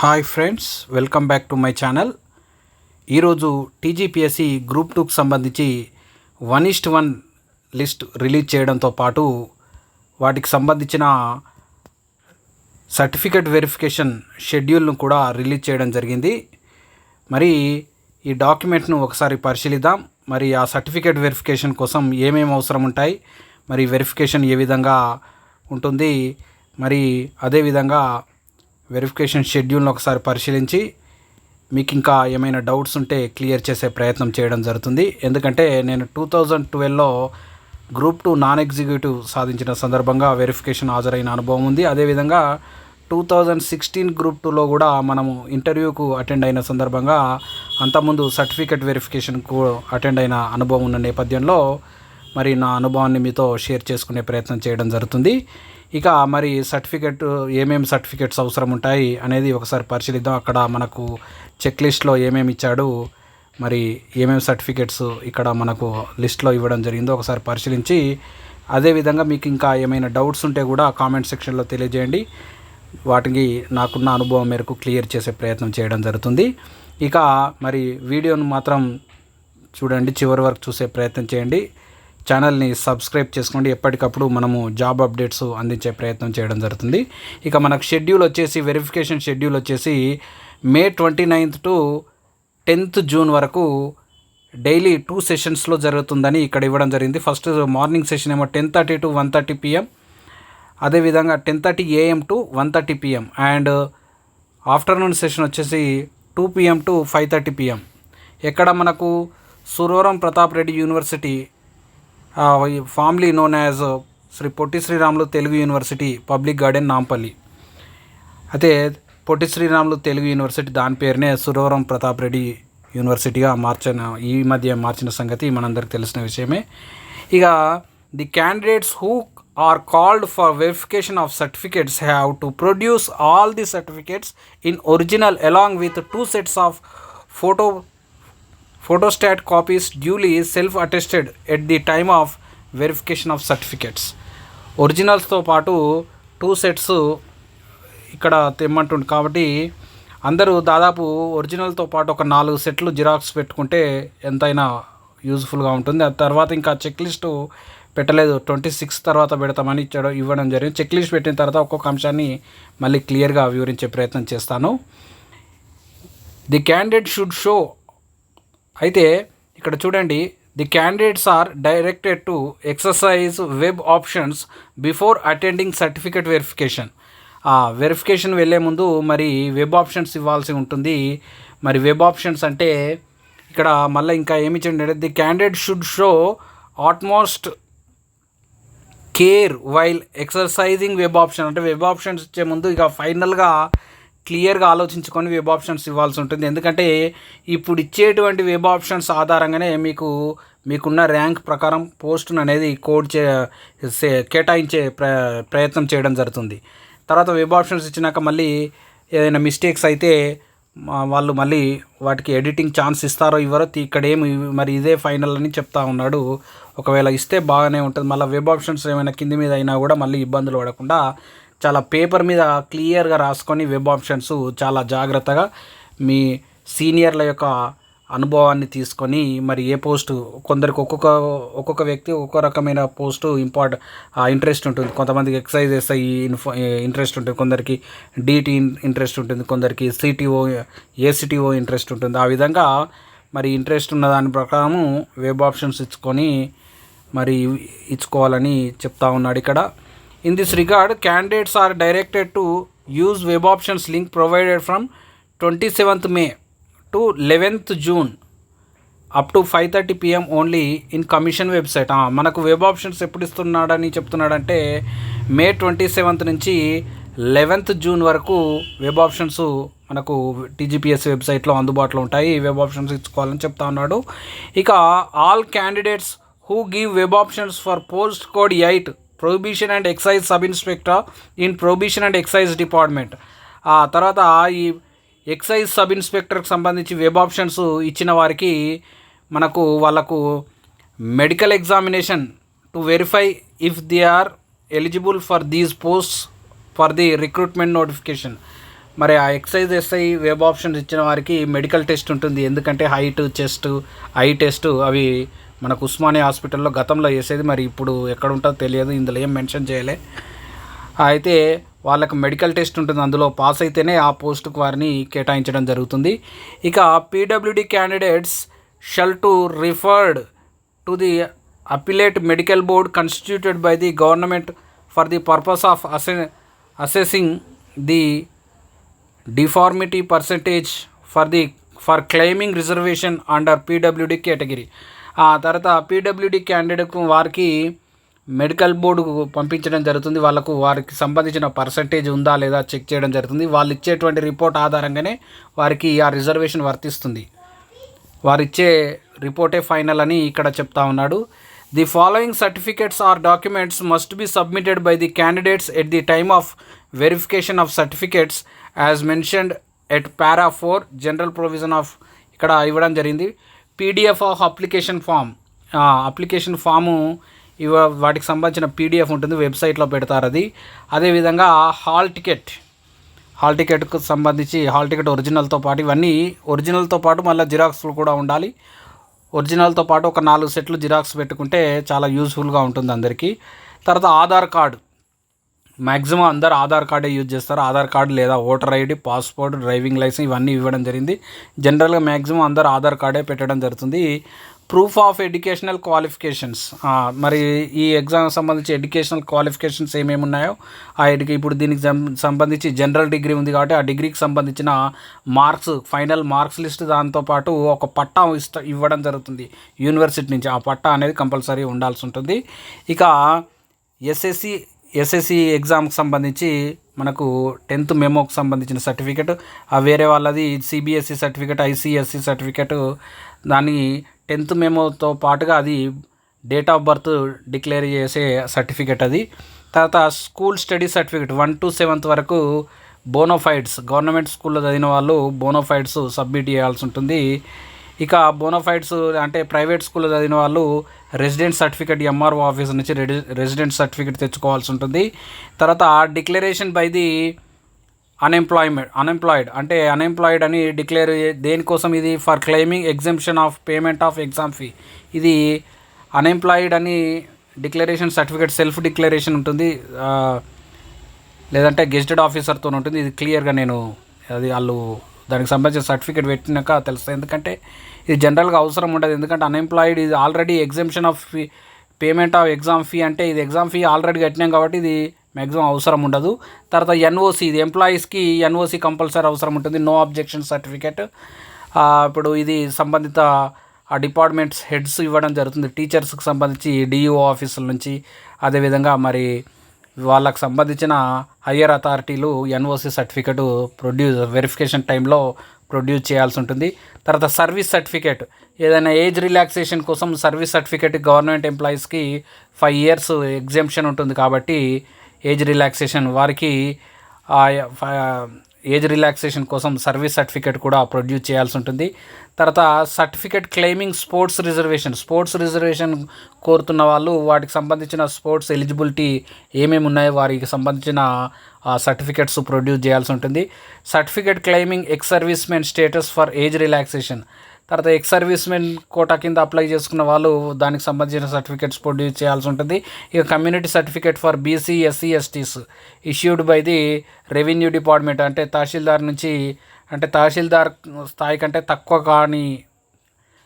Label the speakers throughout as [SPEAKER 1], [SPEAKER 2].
[SPEAKER 1] Hi friends welcome back to my channel. ఈరోజు TGPSC group టూకి సంబంధించి one is to one list release చేయడంతో పాటు వాటికి సంబంధించిన సర్టిఫికేట్ వెరిఫికేషన్ షెడ్యూల్ను కూడా రిలీజ్ చేయడం జరిగింది. మరి ఈ డాక్యుమెంట్ను ఒకసారి పరిశీలిద్దాం. మరి ఆ సర్టిఫికేట్ వెరిఫికేషన్ కోసం ఏమేమి అవసరం ఉంటాయి? మరి వెరిఫికేషన్ ఏ విధంగా ఉంటుంది? మరి అదేవిధంగా వెరిఫికేషన్ షెడ్యూల్ను ఒకసారి పరిశీలించి మీకు ఇంకా ఏమైనా డౌట్స్ ఉంటే క్లియర్ చేసే ప్రయత్నం చేయడం జరుగుతుంది. ఎందుకంటే నేను టూ థౌజండ్ ట్వెల్వ్లో గ్రూప్ టూ నాన్ ఎగ్జిక్యూటివ్ సాధించిన సందర్భంగా వెరిఫికేషన్ హాజరైన అనుభవం ఉంది. అదేవిధంగా టూ థౌజండ్ సిక్స్టీన్ గ్రూప్ టూలో కూడా మనము ఇంటర్వ్యూకు అటెండ్ అయిన సందర్భంగా అంతకుముందు సర్టిఫికేట్ వెరిఫికేషన్కు అటెండ్ అయిన అనుభవం ఉన్న నేపథ్యంలో మరి నా అనుభవాన్ని మీతో షేర్ చేసుకునే ప్రయత్నం చేయడం జరుగుతుంది. ఇక మరి సర్టిఫికెట్ ఏమేమి సర్టిఫికెట్స్ అవసరం ఉంటాయి అనేది ఒకసారి పరిశీలిద్దాం. అక్కడ మనకు చెక్ లిస్ట్లో ఏమేమి ఇచ్చాడు మరి ఏమేమి సర్టిఫికెట్స్ ఇక్కడ మనకు లిస్ట్లో ఇవ్వడం జరిగిందో ఒకసారి పరిశీలించి అదేవిధంగా మీకు ఇంకా ఏమైనా డౌట్స్ ఉంటే కూడా కామెంట్ సెక్షన్లో తెలియజేయండి. వాటికి నాకున్న అనుభవం మేరకు క్లియర్ చేసే ప్రయత్నం చేయడం జరుగుతుంది. ఇక మరి వీడియోను మాత్రం చూడండి చివరి వరకు చూసే ప్రయత్నం చేయండి. ఛానల్ని సబ్స్క్రైబ్ చేసుకోండి. ఎప్పటికప్పుడు మనము జాబ్ అప్డేట్స్ అందించే ప్రయత్నం చేయడం జరుగుతుంది. ఇక మనకు షెడ్యూల్ వచ్చేసి వెరిఫికేషన్ షెడ్యూల్ వచ్చేసి May twenty ninth to tenth June వరకు డైలీ టూ సెషన్స్లో జరుగుతుందని ఇక్కడ ఇవ్వడం జరిగింది. ఫస్ట్ మార్నింగ్ సెషన్ ఏమో ten thirty to one thirty PM అదేవిధంగా ten thirty AM to one thirty PM and afternoon session వచ్చేసి two PM to five thirty PM ఎక్కడ మనకు Suravaram Pratap Reddy university formerly known as Shri Potti Sriramulu Telugu university public garden Nampally. అయితే Potti Sriramulu Telugu university దాని పేరునే సురవరం ప్రతాప్ రెడ్డి యూనివర్సిటీగా మార్చిన ఈ మధ్య మార్చిన సంగతి మనందరికి తెలిసిన విషయమే. ఇక the candidates who are called for verification of certificates have to produce all the certificates in original along with two sets of photo photostat copies duly self attested at the time of verification of certificates ఒరిజినల్స్తో పాటు two sets ఇక్కడ తెమ్మంటుంది కాబట్టి అందరూ దాదాపు ఒరిజినల్తో పాటు ఒక నాలుగు సెట్లు xerox పెట్టుకుంటే ఎంతైనా యూజ్ఫుల్గా ఉంటుంది. ఆ తర్వాత ఇంకా చెక్ లిస్ట్ పెట్టలేదు. ట్వంటీ సిక్స్ తర్వాత పెడతామని ఇచ్చడం ఇవ్వడం జరిగింది. చెక్ లిస్ట్ పెట్టిన తర్వాత ఒక్కొక్క అంశాన్ని మళ్ళీ క్లియర్గా వివరించే ప్రయత్నం చేస్తాను. ది క్యాండిడేట్ షుడ్ షో అయితే ఇక్కడ చూడండి the candidates are directed to exercise web options before attending certificate verification verification వెళ్ళే ముందు మరి వెబ్ ఆప్షన్స్ ఇవ్వాల్సి ఉంటుంది. మరి వెబ్ ఆప్షన్స్ అంటే ఇక్కడ మళ్ళీ ఇంకా ఏమి చేయండి? The candidate should show utmost care while exercising web option అంటే వెబ్ ఆప్షన్స్ ఇచ్చే ముందు ఇక ఫైనల్గా క్లియర్గా ఆలోచించుకొని వెబ్ ఆప్షన్స్ ఇవ్వాల్సి ఉంటుంది. ఎందుకంటే ఇప్పుడు ఇచ్చేటువంటి వెబ్ ఆప్షన్స్ ఆధారంగానే మీకు మీకున్న ర్యాంక్ ప్రకారం పోస్టును అనేది కోడ్ చే కేటాయించే ప్ర ప్రయత్నం చేయడం జరుగుతుంది. తర్వాత వెబ్ ఆప్షన్స్ ఇచ్చినాక మళ్ళీ ఏదైనా మిస్టేక్స్ అయితే వాళ్ళు మళ్ళీ వాటికి ఎడిటింగ్ ఛాన్స్ ఇస్తారో ఇవ్వరో ఇక్కడ ఏమి మరి ఇదే ఫైనల్ అని చెప్తా ఉన్నాడు. ఒకవేళ ఇస్తే బాగానే ఉంటుంది. మళ్ళీ వెబ్ ఆప్షన్స్ ఏమైనా కింది మీద అయినా కూడా మళ్ళీ ఇబ్బందులు పడకుండా చాలా పేపర్ మీద క్లియర్గా రాసుకొని వెబ్ ఆప్షన్స్ చాలా జాగ్రత్తగా మీ సీనియర్ల యొక్క అనుభవాన్ని తీసుకొని మరి ఏ పోస్టు కొందరికి ఒక్కొక్క ఒక్కొక్క వ్యక్తి ఒక్కొక్క రకమైన పోస్టు ఇంపార్ట్ ఇంట్రెస్ట్ ఉంటుంది. కొంతమందికి ఎక్సైజ్ ఎస్ఐ ఇన్ఫో ఇంట్రెస్ట్ ఉంటుంది. కొందరికి డిటి ఇంట్రెస్ట్ ఉంటుంది. కొందరికి సిటీఓ ఏసిటిఓ ఇంట్రెస్ట్ ఉంటుంది. ఆ విధంగా మరి ఇంట్రెస్ట్ ఉన్న దాని ప్రకారము వెబ్ ఆప్షన్స్ ఇచ్చుకొని మరి ఇచ్చుకోవాలని చెప్తా ఉన్నాడు ఇక్కడ. In this regard candidates are directed to use web options link provided from twenty seventh May to eleventh June up to five thirty PM only in commission website మనకు web options ఎప్పుడు ఇస్తున్నాడని చెప్తున్నాడంటే May twenty seventh నుంచి eleventh June వరకు web options మనకు TGPS వెబ్సైట్లో అందుబాటులో ఉంటాయి. వెబ్ ఆప్షన్స్ ఇచ్చుకోవాలని చెప్తా ఉన్నాడు. ఇక all candidates who give web options for post code eight prohibition and excise sub inspector in prohibition and excise department. ఆ తర్వాత ఈ ఎక్సైజ్ సబ్ ఇన్స్పెక్టర్కి సంబంధించి వెబ్ ఆప్షన్స్ ఇచ్చిన వారికి మనకు వాళ్ళకు medical examination to verify if they are eligible for these post for the recruitment notification. మరి ఆ ఎక్సైజ్ ఎస్ఐ వెబ్ ఆప్షన్స్ ఇచ్చిన వారికి మెడికల్ టెస్ట్ ఉంటుంది. ఎందుకంటే హైట్ చెస్ట్ ఐ టెస్ట్ అవి మనకు ఉస్మానియా హాస్పిటల్లో గతంలో వేసేది మరి ఇప్పుడు ఎక్కడ ఉంటుందో తెలియదు ఇందులో ఏం మెన్షన్ చేయలే. అయితే వాళ్ళకి మెడికల్ టెస్ట్ ఉంటుంది అందులో పాస్ అయితేనే ఆ పోస్టుకు వారిని కేటాయించడం జరుగుతుంది. ఇక PWD candidates shall to referred to the appellate medical board constituted by the government for the purpose of asse assessing the deformity percentage for the for claiming reservation under PWD category ఆ తర్వాత PWD candidate వారికి medical బోర్డుకు పంపించడం జరుగుతుంది. వాళ్ళకు వారికి సంబంధించిన percentage ఉందా లేదా చెక్ చేయడం జరుగుతుంది. వాళ్ళు ఇచ్చేటువంటి రిపోర్ట్ ఆధారంగానే వారికి ఆ రిజర్వేషన్ వర్తిస్తుంది. వారిచ్చే రిపోర్టే ఫైనల్ అని ఇక్కడ చెప్తా ఉన్నాడు. The following certificates are documents must be submitted by the candidates at the time of verification of certificates as mentioned at para four general provision of ఇక్కడ ఇవ్వడం జరిగింది. PDF of application form. Application form ఇవ వాటికి సంబంధించిన PDF ఉంటుంది వెబ్సైట్లో పెడతారు అది. అదేవిధంగా హాల్ టికెట్. హాల్ టికెట్కు సంబంధించి హాల్ టికెట్ ఒరిజినల్తో పాటు ఇవన్నీ ఒరిజినల్తో పాటు మళ్ళీ జిరాక్స్లు కూడా ఉండాలి. ఒరిజినల్తో పాటు ఒక నాలుగు సెట్లు జిరాక్స్ పెట్టుకుంటే చాలా యూస్ఫుల్గా ఉంటుంది అందరికీ. తర్వాత ఆధార్ కార్డు. మ్యాక్సిమం అందరు ఆధార్ కార్డే యూజ్ చేస్తారు. ఆధార్ కార్డు లేదా voter ID passport driving licence ఇవన్నీ ఇవ్వడం జరిగింది. జనరల్గా మ్యాక్సిమం అందరు ఆధార్ కార్డే పెట్టడం జరుగుతుంది. Proof of educational qualifications. మరి ఈ ఎగ్జామ్ సంబంధించి ఎడ్యుకేషనల్ క్వాలిఫికేషన్స్ ఏమేమి ఉన్నాయో ఆ ఎడ్యుకే ఇప్పుడు దీనికి సం- సంబంధించి జనరల్ డిగ్రీ ఉంది కాబట్టి ఆ డిగ్రీకి సంబంధించిన మార్క్స్ ఫైనల్ మార్క్స్ లిస్ట్ దాంతోపాటు ఒక పట్టా ఇస్త ఇవ్వడం జరుగుతుంది. యూనివర్సిటీ నుంచి ఆ పట్టా అనేది కంపల్సరీ ఉండాల్సి ఉంటుంది. ఇక ఎస్ఎస్సి ఎస్ఎస్సి ఎగ్జామ్కి సంబంధించి మనకు టెన్త్ మెమోకి సంబంధించిన సర్టిఫికెట్ ఆ వేరే వాళ్ళది సిబిఎస్ఈ సర్టిఫికెట్ ఐసిఎస్సి సర్టిఫికెట్ దాని టెన్త్ మెమోతో పాటుగా అది డేట్ ఆఫ్ బర్త్ డిక్లేర్ చేసే సర్టిఫికెట్ అది. తర్వాత school study certificate one to seventh వరకు బోనోఫైడ్స్ గవర్నమెంట్ స్కూల్లో చదివిన వాళ్ళు బోనోఫైడ్స్ సబ్మిట్ చేయాల్సి ఉంటుంది. ఇక బోనోఫైడ్స్ అంటే ప్రైవేట్ స్కూల్లో చదివిన వాళ్ళు రెసిడెంట్ సర్టిఫికేట్ ఎంఆర్ఓ ఆఫీస్ నుంచి రెడి- రెసిడెంట్ సర్టిఫికేట్ తెచ్చుకోవాల్సి ఉంటుంది. తర్వాత declaration by the unemployment unemployed అంటే అన్ఎంప్లాయిడ్ అని డిక్లేర్ దేనికోసం ఇది? For claiming exemption of payment of exam fee ఇది అన్ఎంప్లాయిడ్ అని డిక్లరేషన్ సర్టిఫికేట్ సెల్ఫ్ డిక్లరేషన్ ఉంటుంది. లేదంటే గెస్టెడ్ ఆఫీసర్తో ఉంటుంది. ఇది క్లియర్గా నేను అది వాళ్ళు దానికి సంబంధించిన సర్టిఫికేట్ పెట్టినాక తెలుస్తుంది ఎందుకంటే ఇది జనరల్గా అవసరం ఉండదు. ఎందుకంటే అన్ఎంప్లాయిడ్ ఇది already exemption of fee payment of exam fee అంటే ఇది ఎగ్జామ్ ఫీ ఆల్రెడీ కట్టినాం కాబట్టి ఇది మ్యాక్సిమం అవసరం ఉండదు. తర్వాత ఎన్ఓసి ఇది ఎంప్లాయీస్కి ఎన్ఓసి కంపల్సరీ అవసరం ఉంటుంది. నో అబ్జెక్షన్ సర్టిఫికేట్ ఇప్పుడు ఇది సంబంధిత ఆ డిపార్ట్మెంట్స్ హెడ్స్ ఇవ్వడం జరుగుతుంది. టీచర్స్కి సంబంధించి డిఈఓ ఆఫీసుల నుంచి. అదేవిధంగా మరి వాళ్ళకి సంబంధించిన హయ్యర్ అథారిటీలు ఎన్ఓసి సర్టిఫికెట్ ప్రొడ్యూస్ వెరిఫికేషన్ టైంలో ప్రొడ్యూస్ చేయాల్సి ఉంటుంది. తర్వాత సర్వీస్ సర్టిఫికేట్. ఏదైనా ఏజ్ రిలాక్సేషన్ కోసం సర్వీస్ సర్టిఫికేట్ గవర్నమెంట్ ఎంప్లాయీస్కి ఫైవ్ ఇయర్స్ ఎగ్జామ్షన్ ఉంటుంది కాబట్టి ఏజ్ రిలాక్సేషన్ వారికి ఏజ్ రిలాక్సేషన్ కోసం సర్వీస్ సర్టిఫికేట్ కూడా ప్రొడ్యూస్ చేయాల్సి ఉంటుంది. తర్వాత certificate claiming sports reservation. Sports reservation కోరుతున్న వాళ్ళు వాటికి సంబంధించిన స్పోర్ట్స్ ఎలిజిబిలిటీ ఏమేమి ఉన్నాయో వారికి సంబంధించిన సర్టిఫికేట్స్ ప్రొడ్యూస్ చేయాల్సి ఉంటుంది. Certificate claiming ex service men status for age relaxation. తర్వాత ఎక్స్ సర్వీస్మెన్ కోటా కింద అప్లై చేసుకున్న వాళ్ళు దానికి సంబంధించిన సర్టిఫికేట్స్ ప్రొడ్యూస్ చేయాల్సి ఉంటుంది. ఇక community certificate for BC SC STs issued by the revenue department. అంటే తహసీల్దార్ నుంచి అంటే తహసీల్దార్ స్థాయి కంటే తక్కువ కానీ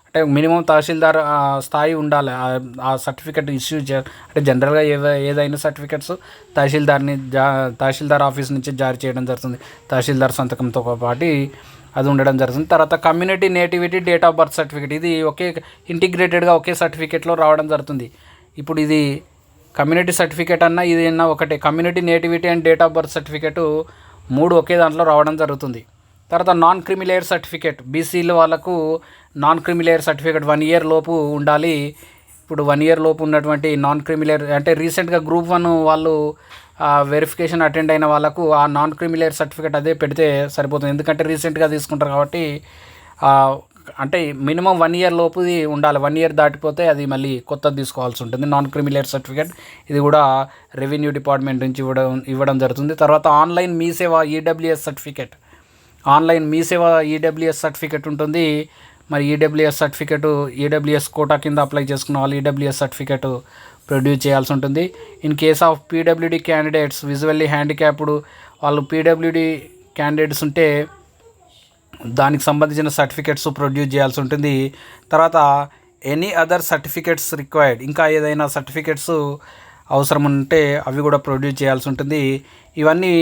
[SPEAKER 1] అంటే మినిమం తహసీల్దార్ స్థాయి ఉండాలి. ఆ- సర్టిఫికెట్ ఇష్యూ చే అంటే జనరల్గా ఏదైనా సర్టిఫికెట్స్ తహసీల్దార్ని జా తహసీల్దార్ ఆఫీస్ నుంచి జారీ చేయడం జరుగుతుంది. తహసీల్దార్ సంతకంతో పాటు అది ఉండడం జరుగుతుంది. తర్వాత community nativity date of birth certificate ఇది ఒకే ఇంటిగ్రేటెడ్గా ఒకే సర్టిఫికేట్లో రావడం జరుగుతుంది. ఇప్పుడు ఇది కమ్యూనిటీ సర్టిఫికేట్ అన్న ఇది అన్న ఒకటే. Community nativity and date of birth certificate మూడు ఒకే దాంట్లో రావడం జరుగుతుంది. తర్వాత నాన్ క్రిమిలేయర్ సర్టిఫికేట్ బీసీల వాళ్ళకు non creamy layer certificate one year లోపు ఉండాలి. ఇప్పుడు వన్ ఇయర్ లోపు ఉన్నటువంటి నాన్ క్రిమిలేయర్ అంటే రీసెంట్గా గ్రూప్ వన్ వాళ్ళు వెరిఫికేషన్ అటెండ్ అయిన వాళ్ళకు ఆ నాన్ క్రిమిలేయర్ సర్టిఫికేట్ అదే పెడితే సరిపోతుంది. ఎందుకంటే రీసెంట్గా తీసుకుంటారు కాబట్టి అంటే మినిమం వన్ ఇయర్ లోపుది ఉండాలి. వన్ ఇయర్ దాటిపోతే అది మళ్ళీ కొత్తది తీసుకోవాల్సి ఉంటుంది. నాన్ క్రిమిలేర్ సర్టిఫికేట్ ఇది కూడా రెవెన్యూ డిపార్ట్మెంట్ నుంచి ఇవ్వడం ఇవ్వడం జరుగుతుంది. తర్వాత ఆన్లైన్ మీ సేవ ఈడబ్ల్యూఎస్ సర్టిఫికేట్ ఆన్లైన్ మీ సేవ ఈడబ్ల్యూఎస్ సర్టిఫికేట్ ఉంటుంది. మరి ఈడబ్ల్యూఎస్ సర్టిఫికేట్ ఈడబ్ల్యూఎస్ కోటా కింద అప్లై చేసుకున్న వాళ్ళు ఈడబ్ల్యూఎస్ సర్టిఫికేట్ ప్రొడ్యూస్ చేయాల్సి ఉంటుంది. In case of PWD candidates visually handicapped వాళ్ళు పీడబ్ల్యూడి క్యాండిడేట్స్ ఉంటే దానికి సంబంధించిన సర్టిఫికెట్స్ ప్రొడ్యూస్ చేయాల్సి ఉంటుంది. తర్వాత ఎనీ అదర్ సర్టిఫికెట్స్ రిక్వైర్డ్ ఇంకా ఏదైనా సర్టిఫికెట్స్ అవసరం ఉంటే అవి కూడా ప్రొడ్యూస్ చేయాల్సి ఉంటుంది. ఇవన్నీ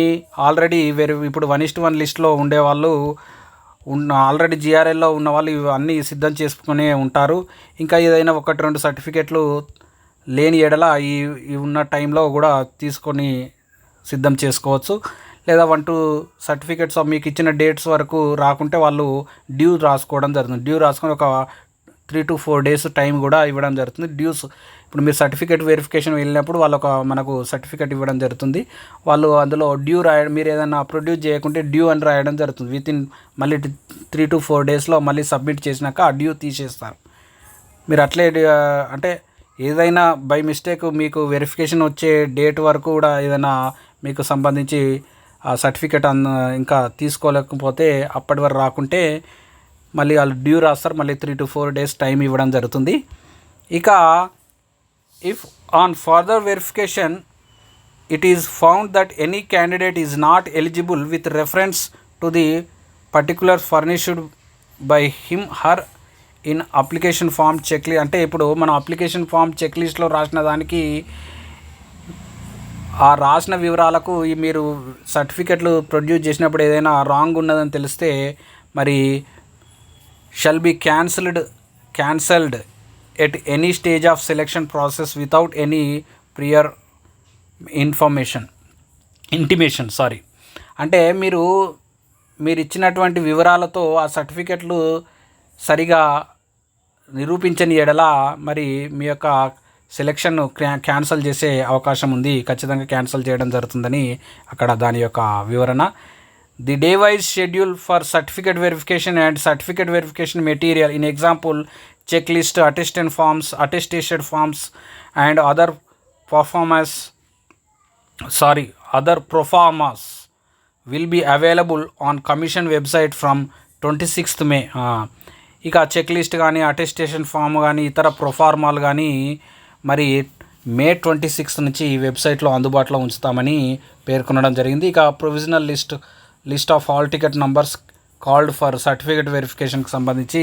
[SPEAKER 1] ఆల్రెడీ వేరే ఇప్పుడు వన్ ఇస్ట్ వన్ లిస్ట్లో ఉండేవాళ్ళు ఉన్న ఆల్రెడీ జిఆర్ఎల్లో ఉన్న వాళ్ళు ఇవన్నీ సిద్ధం చేసుకునే ఉంటారు. ఇంకా ఏదైనా ఒకటి రెండు సర్టిఫికెట్లు లేని ఎడల ఈ ఉన్న టైంలో కూడా తీసుకొని సిద్ధం చేసుకోవచ్చు. లేదా వన్ టూ సర్టిఫికెట్స్ మీకు ఇచ్చిన డేట్స్ వరకు రాకుంటే వాళ్ళు డ్యూ రాసుకోవడం జరుగుతుంది. డ్యూ రాసుకొని ఒక three to four days time కూడా ఇవ్వడం జరుగుతుంది. డ్యూస్ ఇప్పుడు మీరు సర్టిఫికేట్ వెరిఫికేషన్ వెళ్ళినప్పుడు వాళ్ళు ఒక మనకు సర్టిఫికేట్ ఇవ్వడం జరుగుతుంది. వాళ్ళు అందులో డ్యూ రాయడం మీరు ఏదైనా ప్రొడ్యూస్ చేయకుంటే డ్యూ అని రాయడం జరుగుతుంది. విత్ ఇన్ మళ్ళీ త్రీ టు ఫోర్ డేస్లో మళ్ళీ సబ్మిట్ చేసినాక ఆ డ్యూ తీసేస్తారు. మీరు అట్లే అంటే ఏదైనా బై మిస్టేక్ మీకు వెరిఫికేషన్ వచ్చే డేట్ వరకు కూడా ఏదైనా మీకు సంబంధించి ఆ సర్టిఫికేట్ అన్న ఇంకా తీసుకోలేకపోతే అప్పటి వరకు రాకుంటే మళ్ళీ వాళ్ళు డ్యూ రాస్తారు. మళ్ళీ three two four days time ఇవ్వడం జరుగుతుంది. ఇక if on further verification it is found that any candidate is not eligible with reference to the particular furnished by him her in application form check అంటే ఇప్పుడు మనం application form check లిస్ట్లో రాసిన దానికి ఆ రాసిన వివరాలకు మీరు సర్టిఫికెట్లు ప్రొడ్యూస్ చేసినప్పుడు ఏదైనా రాంగ్ ఉన్నదని తెలిస్తే మరి shall be cancelled cancelled at any stage of selection process without any prior information intimation sorry. అంటే మీరు మీరు ఇచ్చినటువంటి వివరాలతో ఆ సర్టిఫికెట్లు సరిగా నిరూపించని ఎడల మరి మీ యొక్క సెలెక్షన్ క్యాన్సిల్ చేసే అవకాశం ఉంది. ఖచ్చితంగా క్యాన్సిల్ చేయడం జరుగుతుందని అక్కడ దాని యొక్క వివరణ. The day wise schedule for certificate verification and certificate verification material in example check list attested forms attestation forms and other performers sorry other proformas will be available on commission website from twenty sixth May ఇక check list కానీ attestation form కానీ ఇతర ప్రొఫార్మాలు కానీ మరి May twenty sixth నుంచి ఈ వెబ్సైట్లో అందుబాటులో ఉంచుతామని పేర్కొనడం జరిగింది. ఇక provisional list list of hall ticket numbers called for certificate వెరిఫికేషన్కి సంబంధించి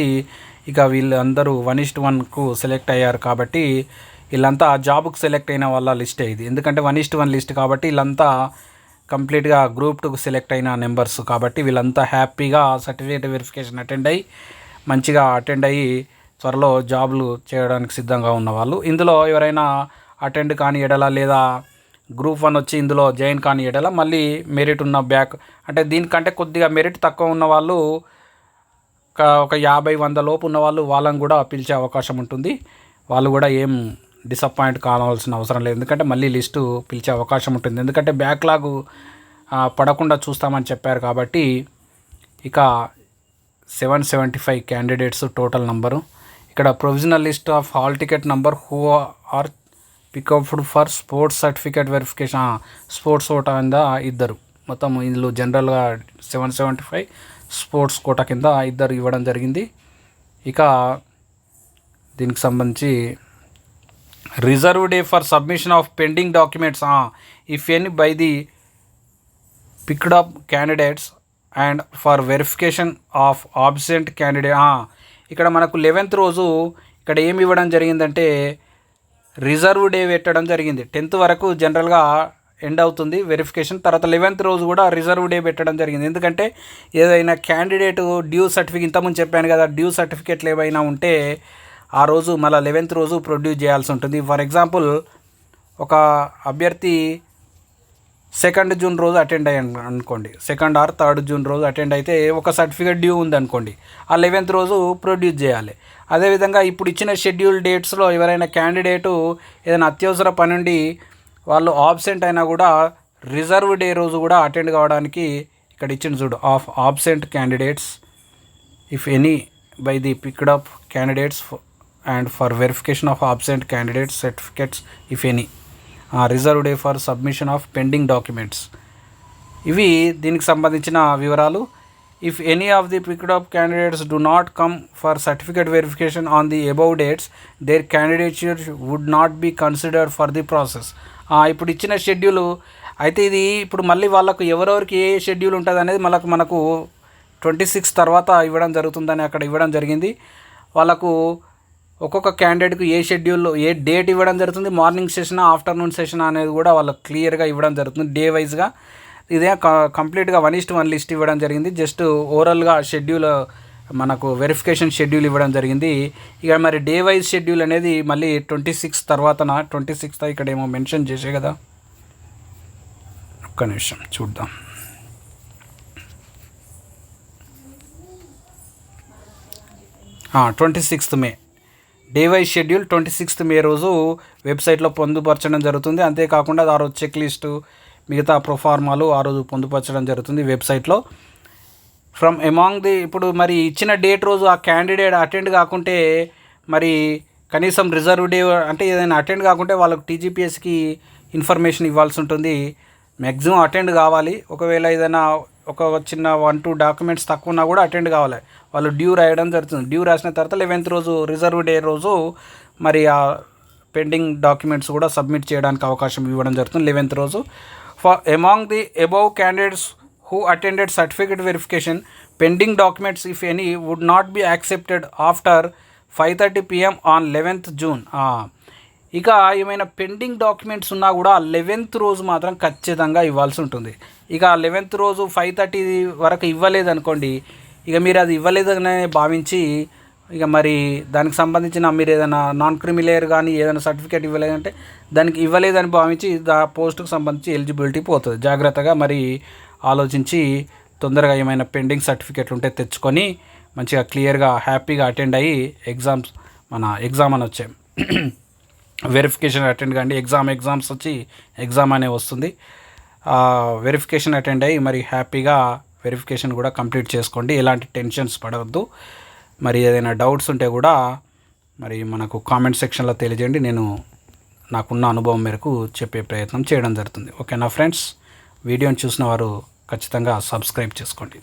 [SPEAKER 1] ఇక వీళ్ళందరూ వన్ ఇస్ట్ వన్కు సెలెక్ట్ అయ్యారు కాబట్టి వీళ్ళంతా జాబ్కు సెలెక్ట్ అయిన వాళ్ళ లిస్ట్ ఇది. ఎందుకంటే వన్ ఇస్ట్ వన్ లిస్ట్ కాబట్టి వీళ్ళంతా కంప్లీట్గా గ్రూప్ టూకు సెలెక్ట్ అయిన నెంబర్స్ కాబట్టి వీళ్ళంతా హ్యాపీగా సర్టిఫికేట్ వెరిఫికేషన్ అటెండ్ అయ్యి మంచిగా అటెండ్ అయ్యి త్వరలో జాబ్లు చేయడానికి సిద్ధంగా ఉన్నవాళ్ళు ఇందులో ఎవరైనా అటెండ్ కాని ఎడల లేదా గ్రూప్ వన్ వచ్చి ఇందులో జాయిన్ కాని ఎడల మళ్ళీ మెరిట్ ఉన్న బ్యాక్ అంటే దీనికంటే కొద్దిగా మెరిట్ తక్కువ ఉన్న వాళ్ళు ఒక- ఒక యాభై వంద లోపు ఉన్న వాళ్ళు వాళ్ళని కూడా పిలిచే అవకాశం ఉంటుంది. వాళ్ళు కూడా ఏం డిసప్పాయింట్ కావాల్సిన అవసరం లేదు. ఎందుకంటే మళ్ళీ లిస్టు పిలిచే అవకాశం ఉంటుంది. ఎందుకంటే బ్యాక్లాగ్ పడకుండా చూస్తామని చెప్పారు కాబట్టి ఇక seven seventy five candidates total number ఇక్కడ provisional list of hall ticket number who are picked for sports certificate verification sports quota కింద ఇద్దరు. మొత్తం ఇందులో జనరల్గా seven seventy five sports quota కింద ఇద్దరు ఇవ్వడం జరిగింది. ఇక దీనికి సంబంధించి reserve day for submission of pending documents if any by the picked up candidates and for verification of absent candidate ఇక్కడ మనకు లెవెన్త్ రోజు ఇక్కడ ఏమి ఇవ్వడం జరిగిందంటే రిజర్వ్ డే పెట్టడం జరిగింది. టెన్త్ వరకు జనరల్గా ఎండ్ అవుతుంది వెరిఫికేషన్. తర్వాత లెవెన్త్ రోజు కూడా రిజర్వ్ డే పెట్టడం జరిగింది. ఎందుకంటే ఏదైనా క్యాండిడేట్ డ్యూ సర్టిఫికేట్ ఇంతకుముందు చెప్పాను కదా డ్యూ సర్టిఫికేట్లు ఏవైనా ఉంటే ఆ రోజు మళ్ళీ లెవెన్త్ రోజు ప్రొడ్యూస్ చేయాల్సి ఉంటుంది. ఫర్ ఎగ్జాంపుల్ ఒక అభ్యర్థి సెకండ్ జూన్ రోజు అటెండ్ అయ్యాను అనుకోండి. సెకండ్ ఆర్ థర్డ్ జూన్ రోజు అటెండ్ అయితే ఒక సర్టిఫికేట్ డ్యూ ఉంది అనుకోండి. ఆ లెవెన్త్ రోజు ప్రొడ్యూస్ చేయాలి. అదేవిధంగా ఇప్పుడు ఇచ్చిన షెడ్యూల్ డేట్స్లో ఎవరైనా క్యాండిడేటు ఏదైనా అత్యవసర పని ఉండి వాళ్ళు ఆబ్సెంట్ అయినా కూడా రిజర్వ్ డే రోజు కూడా అటెండ్ కావడానికి ఇక్కడ ఇచ్చిన చూడు of absent candidates. If any by the picked up candidates and for verification of absent candidates certificates if any reserve day for submission of pending documents ఇవి దీనికి సంబంధించిన వివరాలు. If any of the picked up candidates do not come for certificate verification on the above dates their candidates would not be considered for the process ఇప్పుడు ఇచ్చిన schedule అయితే ఇది ఇప్పుడు మళ్ళీ వాళ్ళకు ఎవరెవరికి ఏ షెడ్యూల్ ఉంటుంది అనేది మనకు మనకు ట్వంటీ సిక్స్ తర్వాత ఇవ్వడం జరుగుతుందని అక్కడ ఇవ్వడం జరిగింది. వాళ్ళకు ఒక్కొక్క క్యాండిడేట్కి ఏ షెడ్యూల్లో ఏ డేట్ ఇవ్వడం జరుగుతుంది మార్నింగ్ సెషన్ ఆఫ్టర్నూన్ సెషన్ అనేది కూడా వాళ్ళకి క్లియర్గా ఇవ్వడం జరుగుతుంది డే వైజ్గా ఇదే కంప్లీట్గా వన్ ఇస్ట్ వన్ లిస్ట్ ఇవ్వడం జరిగింది. జస్ట్ ఓవరాల్గా షెడ్యూల్ మనకు వెరిఫికేషన్ షెడ్యూల్ ఇవ్వడం జరిగింది. ఇక మరి డే వైజ్ షెడ్యూల్ అనేది మళ్ళీ ట్వంటీ సిక్స్ తర్వాతన? ట్వంటీ సిక్స్త్ ఇక్కడ ఏమో మెన్షన్ చేసే కదా. ఒక్క నిమిషం చూద్దాం. Twenty sixth May. Day schedule twenty sixth May రోజు వెబ్సైట్లో పొందుపరచడం జరుగుతుంది. అంతేకాకుండా ఆ రోజు చెక్ లిస్టు మిగతా ప్రొఫార్మాలు ఆ రోజు పొందుపరచడం జరుగుతుంది వెబ్సైట్లో. ఫ్రమ్ ఎమాంగ్ ది ఇప్పుడు మరి ఇచ్చిన డేట్ రోజు ఆ క్యాండిడేట్ అటెండ్ కాకుంటే మరి కనీసం రిజర్వ్ డే అంటే ఏదైనా అటెండ్ కాకుంటే వాళ్ళకు టీజీపీఎస్కి ఇన్ఫర్మేషన్ ఇవ్వాల్సి ఉంటుంది. మ్యాక్సిమం అటెండ్ కావాలి. ఒకవేళ ఏదైనా ఒక చిన్న వన్ టూ డాక్యుమెంట్స్ తక్కువ ఉన్నా కూడా అటెండ్ కావాలి. వాళ్ళు డ్యూ రాయడం జరుగుతుంది. డ్యూ రాసిన తర్వాత లెవెన్త్ రోజు రిజర్వ్ డే రోజు మరి ఆ పెండింగ్ డాక్యుమెంట్స్ కూడా సబ్మిట్ చేయడానికి అవకాశం ఇవ్వడం జరుగుతుంది లెవెన్త్ రోజు. For among the above candidates who attended certificate verification pending documents if any would not be accepted after five thirty PM on eleventh June ఇక ఏమైనా పెండింగ్ డాక్యుమెంట్స్ ఉన్నా కూడా లెవెన్త్ రోజు మాత్రం ఖచ్చితంగా ఇవ్వాల్సి ఉంటుంది. ఇక లెవెన్త్ రోజు ఫైవ్ థర్టీ వరకు ఇవ్వలేదనుకోండి ఇక మీరు అది ఇవ్వలేదని భావించి ఇక మరి దానికి సంబంధించిన మీరు ఏదైనా నాన్ క్రిమిలేయర్ కానీ ఏదైనా సర్టిఫికేట్ ఇవ్వలేదంటే దానికి ఇవ్వలేదని భావించి దా పోస్టుకు సంబంధించి ఎలిజిబిలిటీ పోతుంది. జాగ్రత్తగా మరి ఆలోచించి తొందరగా ఏమైనా పెండింగ్ సర్టిఫికేట్లు ఉంటే తెచ్చుకొని మంచిగా క్లియర్గా హ్యాపీగా అటెండ్ అయ్యి ఎగ్జామ్స్ మన ఎగ్జామ్ అని వచ్చాయి వెరిఫికేషన్ అటెండ్ కండి. ఎగ్జామ్ ఎగ్జామ్స్ వచ్చి ఎగ్జామ్ అనే వస్తుంది. వెరిఫికేషన్ అటెండ్ అయ్యి మరి హ్యాపీగా వెరిఫికేషన్ కూడా కంప్లీట్ చేసుకోండి ఎలాంటి టెన్షన్స్ పడవద్దు. మరి ఏదైనా డౌట్స్ ఉంటే కూడా మరి మనకు కామెంట్ సెక్షన్లో తెలియజేయండి నేను నాకున్న అనుభవం మేరకు చెప్పే ప్రయత్నం చేయడం జరుగుతుంది. ఓకేనా ఫ్రెండ్స్? వీడియోని చూసిన వారు ఖచ్చితంగా సబ్స్క్రైబ్ చేసుకోండి.